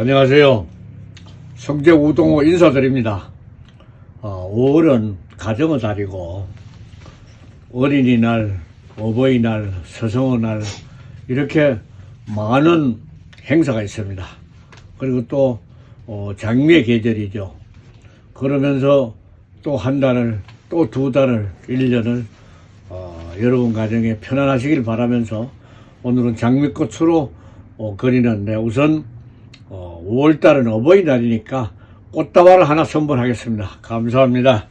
안녕하세요. 성적 우동호 인사드립니다. 어, 5월은 가정의 달이고 어린이날, 어버이날, 서성어날 이렇게 많은 행사가 있습니다. 그리고 또 어, 장미의 계절이죠. 그러면서 또 한 달을 또 두 달을 일 년을 어, 여러분 가정에 편안하시길 바라면서 오늘은 장미꽃으로 어, 그리는데 우선 어, 5월달은 어버이날이니까 꽃다발을 하나 선물하겠습니다. 감사합니다.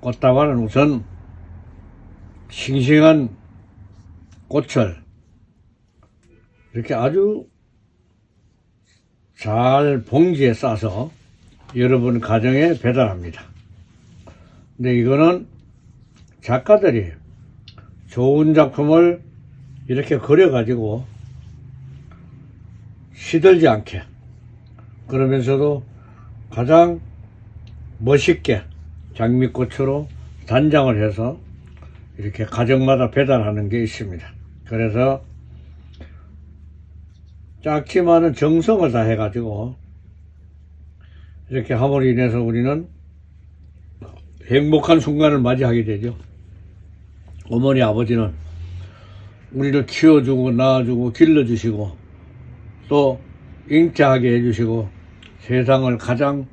꽃다발은 우선 싱싱한 꽃을 이렇게 아주 잘 봉지에 싸서 여러분 가정에 배달합니다. 근데 이거는 작가들이 좋은 작품을 이렇게 그려가지고 시들지 않게 그러면서도 가장 멋있게 장미꽃으로 단장을 해서 이렇게 가정마다 배달하는 게 있습니다. 그래서 작지만은 정성을 다 해 가지고 이렇게 함으로 인해서 우리는 행복한 순간을 맞이하게 되죠. 어머니 아버지는 우리를 키워주고 낳아주고 길러주시고 또 잉태하게 해주시고 세상을 가장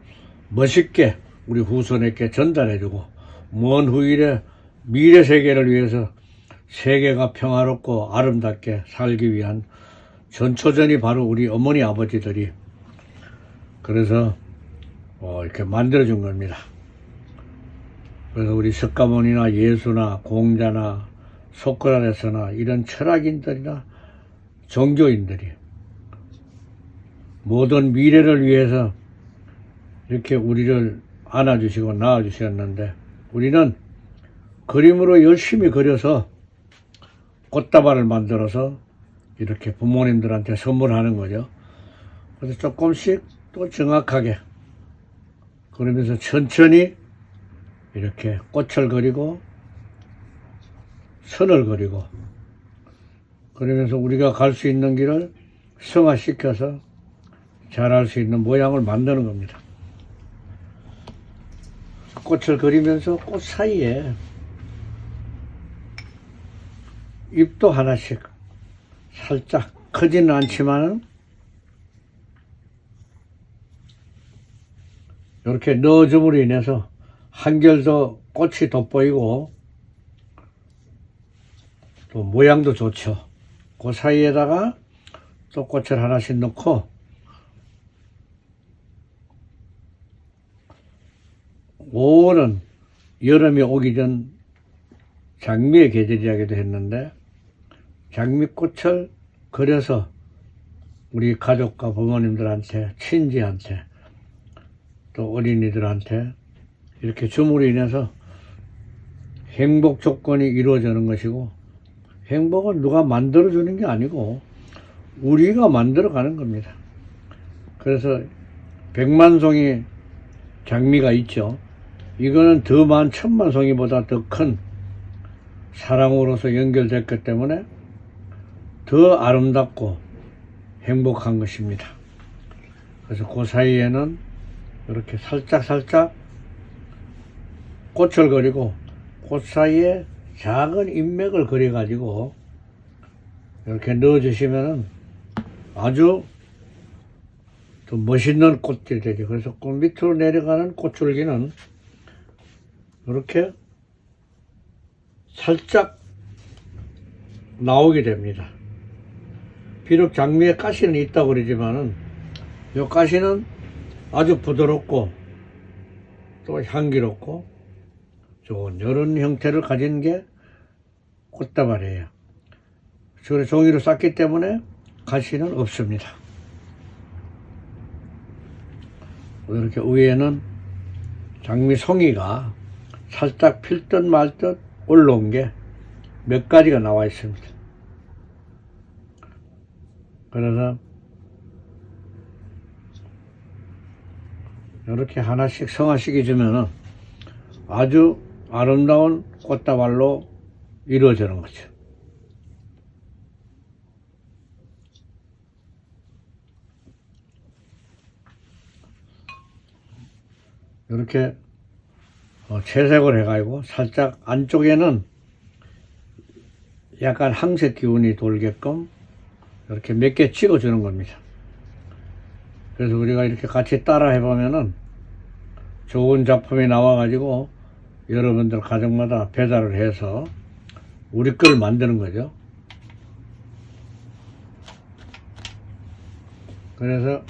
멋있게 우리 후손에게 전달해주고 먼 후일에 미래 세계를 위해서 세계가 평화롭고 아름답게 살기 위한 전초전이 바로 우리 어머니 아버지들이 그래서 어, 이렇게 만들어준 겁니다. 그래서 우리 석가모니나 예수나 공자나 소크라테스나 이런 철학인들이나 종교인들이 모든 미래를 위해서 이렇게 우리를 안아주시고 낳아주셨는데 우리는 그림으로 열심히 그려서 꽃다발을 만들어서 이렇게 부모님들한테 선물하는 거죠. 그래서 조금씩 또 정확하게 그러면서 천천히 이렇게 꽃을 그리고 선을 그리고 그러면서 우리가 갈 수 있는 길을 성화시켜서 잘할 수 있는 모양을 만드는 겁니다. 꽃을 그리면서 꽃 사이에 잎도 하나씩 살짝 크지는 않지만은 이렇게 넣어줌으로 인해서 한결 더 꽃이 돋보이고 또 모양도 좋죠. 그 사이에다가 또 꽃을 하나씩 넣고 5월은 여름이 오기 전 장미의 계절이라기도 했는데 장미꽃을 그려서 우리 가족과 부모님들한테 친지한테 또 어린이들한테 이렇게 줌으로 인해서 행복 조건이 이루어지는 것이고 행복은 누가 만들어 주는 게 아니고 우리가 만들어 가는 겁니다. 그래서 백만송이 장미가 있죠. 이거는 더만 천만 송이보다 더 큰 사랑으로서 연결됐기 때문에 더 아름답고 행복한 것입니다. 그래서 그 사이에는 이렇게 살짝 살짝 꽃을 그리고 꽃 사이에 작은 인맥을 그려가지고 이렇게 넣어주시면은 아주 또 멋있는 꽃들이 되죠. 그래서 꽃 밑으로 내려가는 꽃줄기는 이렇게 살짝 나오게 됩니다. 비록 장미에 가시는 있다고 그러지만은 이 가시는 아주 부드럽고 또 향기롭고 좋은 이런 형태를 가진 게 꽃다발이에요. 그래서 종이로 쌌기 때문에 가시는 없습니다. 이렇게 위에는 장미 송이가 살짝 필 듯 말 듯 올라온 게 몇 가지가 나와 있습니다. 그래서 이렇게 하나씩 성화시켜 주면은 아주 아름다운 꽃다발로 이루어지는 거죠. 이렇게 어, 채색을 해가지고 살짝 안쪽에는 약간 항색 기운이 돌게끔 이렇게 몇 개 찍어주는 겁니다. 그래서 우리가 이렇게 같이 따라 해보면은 좋은 작품이 나와가지고 여러분들 가정마다 배달을 해서 우리 걸 만드는 거죠. 그래서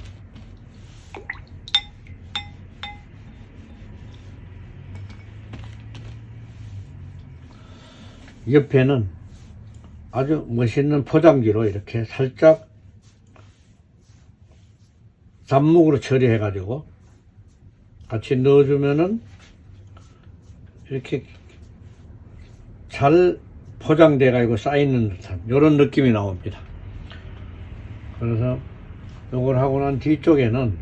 옆에는 아주 멋있는 포장지로 이렇게 살짝 잡목으로 처리해 가지고 같이 넣어주면은 이렇게 잘 포장돼 가지고 쌓이는 듯한 이런 느낌이 나옵니다. 그래서 요걸 하고 난 뒤쪽에는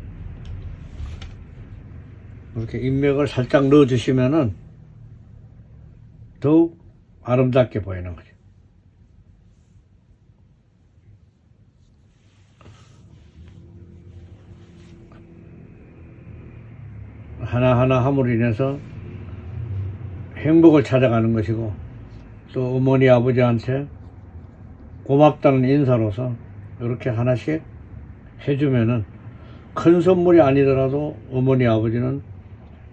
이렇게 인맥을 살짝 넣어 주시면은 더욱 아름답게 보이는 거죠. 하나하나 함으로 인해서 행복을 찾아가는 것이고 또 어머니 아버지한테 고맙다는 인사로서 이렇게 하나씩 해주면은 큰 선물이 아니더라도 어머니 아버지는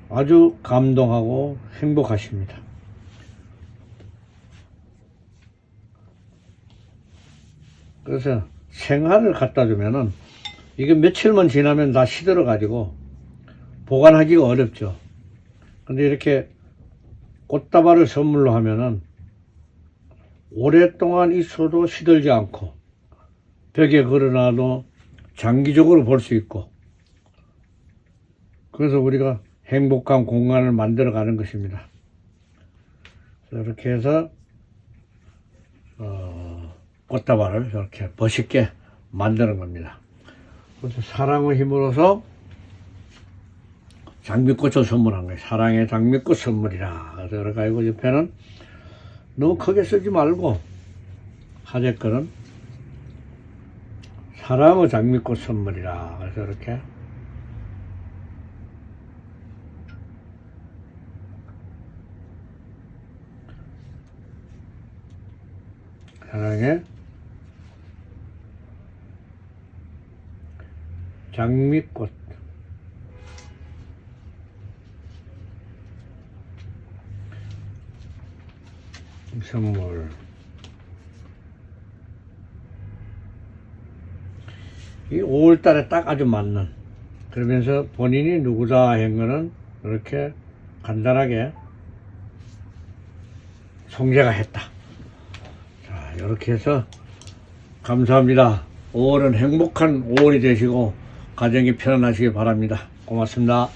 아주 감동하고 행복하십니다. 그래서 생화를 갖다 주면은 이게 며칠만 지나면 다 시들어 가지고 보관하기가 어렵죠. 근데 이렇게 꽃다발을 선물로 하면은 오랫동안 있어도 시들지 않고 벽에 걸어놔도 장기적으로 볼 수 있고 그래서 우리가 행복한 공간을 만들어 가는 것입니다. 이렇게 해서 어, 꽃다발을 이렇게 멋있게 만드는 겁니다. 그래서 사랑의 힘으로서 장미꽃을 선물한 거예요. 사랑의 장미꽃 선물이라. 그래서 이렇게 하고 옆에는 너무 크게 쓰지 말고 하재 거는 사랑의 장미꽃 선물이라. 그래서 이렇게 사랑의 장미꽃 선물. 이 5월달에 딱 아주 맞는. 그러면서 본인이 누구다 한 거는 이렇게 간단하게 송재가 했다. 자 이렇게 해서 감사합니다. 5월은 행복한 5월이 되시고 가정이 편안하시기 바랍니다. 고맙습니다